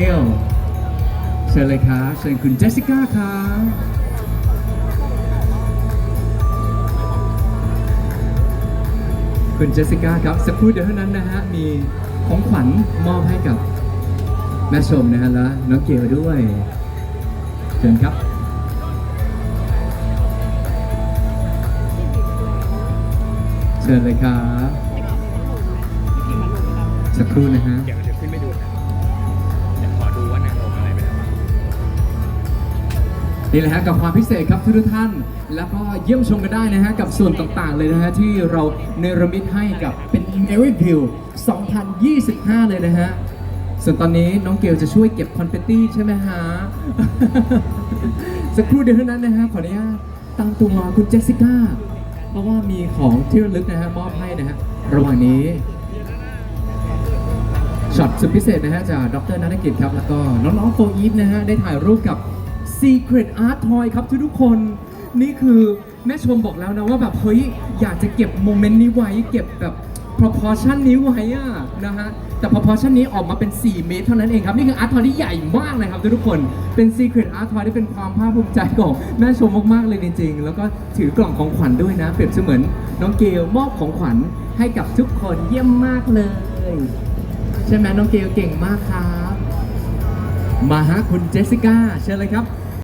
เอลเชิญเลยครับเชิญคุณเจสสิก้าครับคุณเจสสิก้าครับสักครู่เดียวเท่านั้นนะฮะมีของขวัญมอบให้กับแม่ชมนะฮะและน้องเกลด้วยเชิญครับเชิญเลยครับสักครู่นะฮะ นี่แหละฮะกับความพิเศษครับทุกท่าน แล้วก็เยี่ยมชมกันได้นะฮะกับส่วนต่างๆเลยนะฮะที่เราเนรมิตให้กับเป็นเอเวอร์พิว2025 เลยนะฮะส่วนตอนนี้น้องเกลจะช่วยเก็บคอนเฟตตี้ใช่ไหมฮะ สักครู่เดียวเท่านั้นนะฮะขออนุญาตตามตัวคุณเจสสิก้า เพราะว่ามีของที่ระลึกนะฮะมอบให้นะฮะระหว่างนี้ช็อตสุดพิเศษนะฮะจากดรนันกิจครับ แล้วก็น้องๆโฟอีฟนะฮะได้ถ่ายรูปกับ Secret Art Toy ครับทุกๆคน นี่คือแม่ชมบอกแล้วนะว่าแบบเฮ้ยอยากจะเก็บโมเมนต์นี้ไว้ เก็บแบบ proportion นี้ไว้อะนะฮะ แต่ proportion นี้ออกมาเป็น 4 เมตรเท่านั้นเองครับ นี่คือ Art Toy ที่ใหญ่มากเลยครับทุกคนเป็น Secret Art Toy ที่เป็นความภาคภูมิใจของแม่ชมมาก ๆ เลยจริง ๆ แล้วก็ถือกล่องของขวัญด้วยนะ เปรียบเสมือนน้องเกลมอบของขวัญให้กับทุกคนเยี่ยมมากเลย ใช่ไหมน้องเกลเก่งมากครับ มาฮะคุณเจสสิก้าเชิญเลยครับ